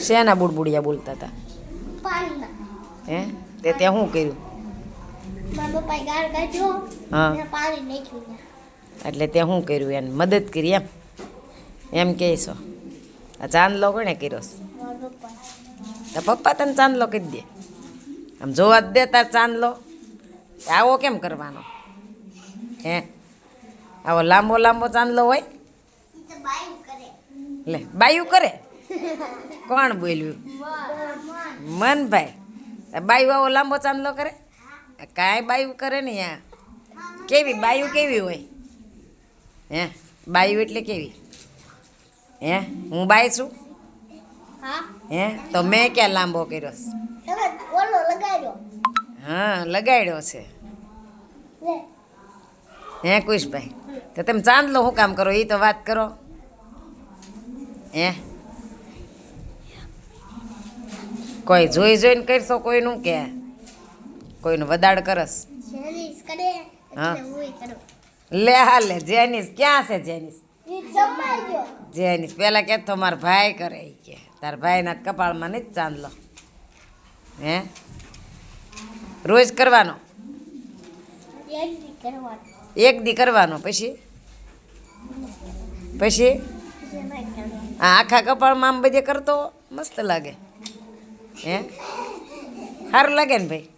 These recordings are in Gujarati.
શેના બુડબુડિયા બોલતા હતા? હે? તે ત્યાં શું કર્યું? હા. ને ત્યાં. શું કર્યું? એને મદદ કરી એમ? એમ કહેશો. આ ચાંદલો કોને કર્યો? તો પપ્પા તને ચાંદલો કરી દે. આમ જોવા જ દે તાર ચાંદલો. આવો કેમ કરવાનો? હે? આવો લાંબો લાંબો ચાંદલો હોય? લે બાયું કરે? કોણ બોલ્યું? મનભાઈ. બાયુ આવો લાંબો ચાંદલો કરે? કાંઈ બાયું કરે ને યા કેવી? બાયું કેવી હોય? હે? બાયુ એટલે કેવી? હે? હું બાય છું? હા. તો મેં ક્યાં લાંબો કર્યો? હા લગાડ્યો છે. હે કુશભાઈ? તો તમે ચાંદલો શું કામ કરો? એ તો વાત કરો. હે? કોઈ જોઈ જોઈને કરશો કોઈનું કે. કોઈનું વદાડ કરસ. લે હા લે. જેનિસ ક્યાં છે જેનિસ? જેનિસ પેલા કે તો મારા ભાઈ કરે કે. તાર ભાઈના કપાળમાં નહીં ચાંદલો હે? રોજ કરવાનો? એક દી કરવાનું. પછી? પછી? આ આખા કપાળમાં આમ બધે કરતો મસ્ત લાગે. હે? સારું લાગે ને ભાઈ?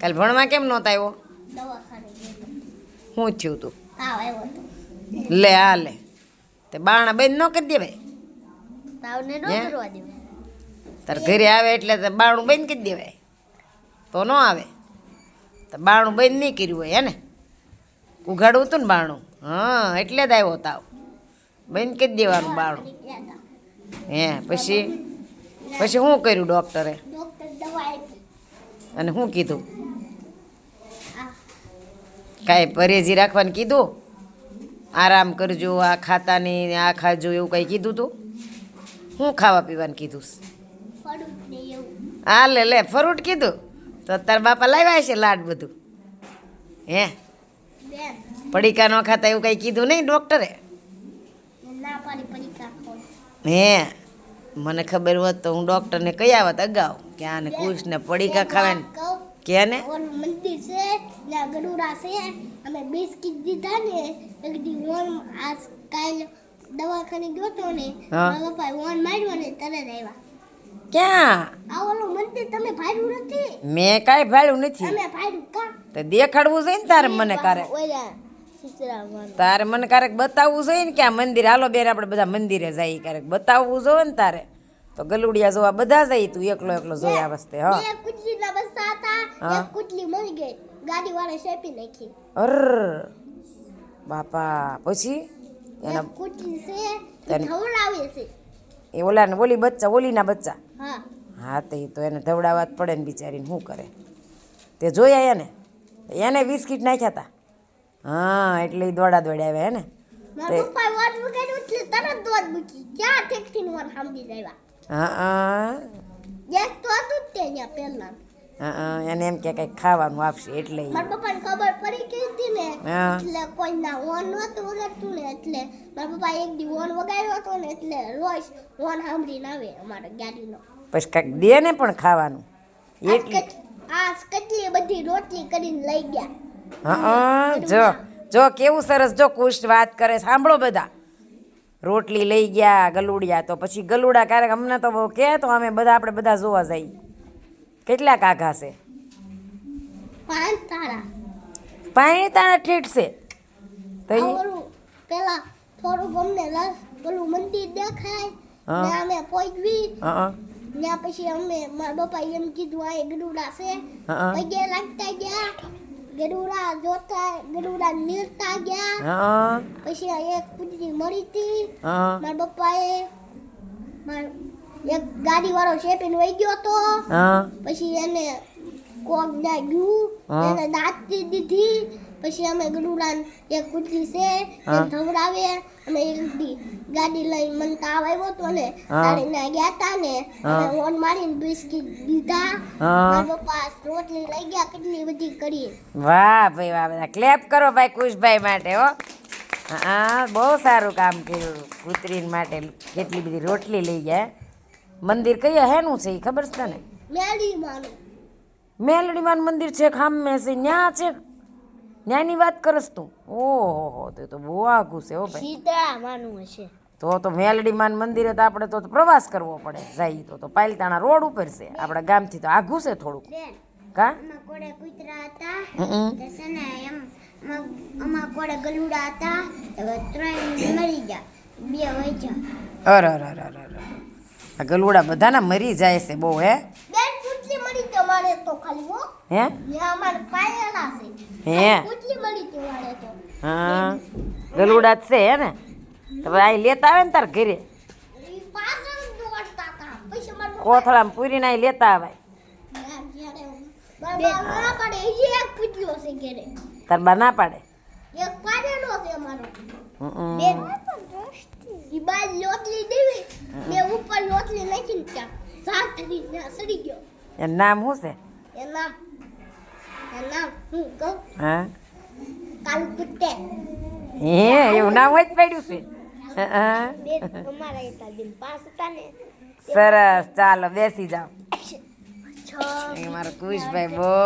કાલ ભણવા કેમ નહોતા આવ્યો? હું થયું તું? લે આ લે. તે બાણા બંધ ન કરી દે ભાઈ. તાર ઘરે આવે એટલે તે બાણું બંધ કરી દેવાય. તો ન આવે. તો બાણું બંધ નહીં કર્યું હોય હે ને? ઉઘાડવું હતું ને બાણું? હા એટલે જ આવ્યો તાવ. બંધ કરી દેવાનું બાણું. હે પછી? પછી શું કર્યું ડૉક્ટરે? અને શું કીધું? કાંઈ પરેજી રાખવાનું કીધું? આરામ કરજો આ ખાતાની આ ખાજો એવું કંઈ કીધું તું? શું ખાવા પીવાનું કીધું? હા લે લે ફ્રૂટ કીધું? તો તાર બાપા લાવ્યા છે લાડ બધું? હે? પડીકા ન ખાતા એવું કંઈ કીધું નહીં ડૉક્ટરે? હે? મને ખબર હોત તો હું ડૉક્ટરને કહી આવત અગાઉ કે આને કુશને પડીકા ખાવાની. કે ને ઓલું મંદિર છે ત્યાં ગરુડા છે અમે બિસ્કિટ દીધા ને એક દી વોન આજ કાલ દવાખાને ગયો તો ને મારા પપ્પા વોન માર્યો ને તરત આવ્યા ક્યાં? આ ઓલું મંદિર તમે ભાડ્યું નથી? મેં કાંઈ ભાડ્યું નથી. અમે ભાડ્યું કા? તો દેખાડવું છે ને તારે મને કારે. ઓલા તારે મને ક્યારેક બતાવવું જોઈએ ને કે આ મંદિર હાલો બેન આપણે બધા મંદિરે જઈએ ક્યારેક. બતાવવું જોઈએ ને તારે. તો ગલુડિયા જોવા બધા જઈ તું એકલો એકલો જોયા વસ્તે હા. કુટલી ના બસ્સા હતા. એક કુટલી મરી ગઈ. ગાડી વાળા શેપી નાખી. અર. બાપા પછી? એના કુટલી છે ખવડાવે છે. એ ઓલાને ઓલી બચ્ચા ઓલીના બચ્ચા. હા. હા તે તો એને ધવડાવવા જ પડે ને બિચારીને શું કરે. તે જોયા એને? એને બિસ્કિટ નાખ્યા હતા હા એટલે ઈ દોડા દોડા આવ્યા હે ને? એને એમ કે કઈ ખાવાનું આપશે એટલે મારા પપ્પાને ખબર પડી ગઈ હતી ને એટલે કોઈના વોન નહોતું વગાડતું ને એટલે મારા પપ્પા એક દી વોન વગાડ્યો હતો ને એટલે રોજ વોન સાંભળીને આવે અમારા ગાડીનો. પછી કાંઈક દે ને પણ ખાવાનું. એટલી. આ કેટલી બધી રોટલી કરીને લઈ ગયા. હા જો જો કેવું સરસ જો કુશ વાત કરે સાંભળો બધા. રોટલી લઈ ગયા ગલુડિયા તો પછી ગલુડા ક્યારેક અમને તો બહુ કહે તો અમે બધા આપણે બધા જોવા જઈએ. કેટલા કાકા છે? પાંચ તારા. પાણી તારા ઠીઠ છે. તો પેલા થોડું અમને લસ પેલું મંદિર દેખાય ને અમે પહોંચવી ત્યાં પછી અમે મારા બાપા એમ કીધું આ ગરુડા છે. પગે લાગતા ગયા. ગરુડા જોતા ગરુડા નીરતા ગયા. હા. પછી એક કુતરી મળી હતી. હા. મારા પપ્પાએ માર એક ગાડી વાળો શેપીને વહી ગયો તો. હા. પછી એને કોક ના ગયું હા. એને દાંતી દીધી પછી અમે ગરુડાન એક કુતરી છે હા. ધવડાવે અમે એક ગાડી લઈ મને તાવ આવ્યો તો ને હા. ના ગયા તા ને. ઓન મારીને બિસ્કિટ દીધા. મારા પપ્પા રોટલી લઈ ગયા કેટલી બધી કરી વાહ ભાઈ વાહ બધા ક્લેપ કરો ભાઈ કુશભાઈ માટે હો હા બહુ સારું કામ કર્યું કુતરી માટે કેટલી બધી રોટલી લઈ ગયા મંદિર કયા હેનું છે એ ખબર છે તને મેળી માનું મેલડીમાન મંદિર છે ખામે છે ન્યા છે. ન્યાની વાત કરસ તું. ઓહો તે તો બહુ આઘું છે હો ભાઈ. સીતા માનું હશે. તો તો મેલડીમાન મંદિરે તો આપણે તો પ્રવાસ કરવો પડે. જાય તો તો પાલતાણા રોડ ઉપર છે. આપણા ગામથી તો આઘું છે થોડુંક. કા? કોડે કૂતરા હતા. તે ને એમ અમાર- કોડે ગલુડા હતા. હવે ત્રણ મરી ગયા. બે વચ્યા અરે અરે અરે અરે ગલુડા બધાના મરી જાય છે બહુ હે? તો ખાલી હો. હે? અમારે પાયેલા છે. હે? કુટલી મળી તો વાળે તો. હા. ગલુડા છે હે ને? તો અહીં લેતા આવે ને તાર ઘરે. કોથળામાં પૂરીને અહીં લેતા આવે બાબા પડે એ એક કૂતરીઓ છે ઘરે. તાર બા ના પાડે? નામ શું છે? હું કહું હા કાલુ કુત્તે હે એવું નામ હોય જ પડ્યું છે સરસ ચાલો બેસી જાઓ મારો કુશભાઈ બહુ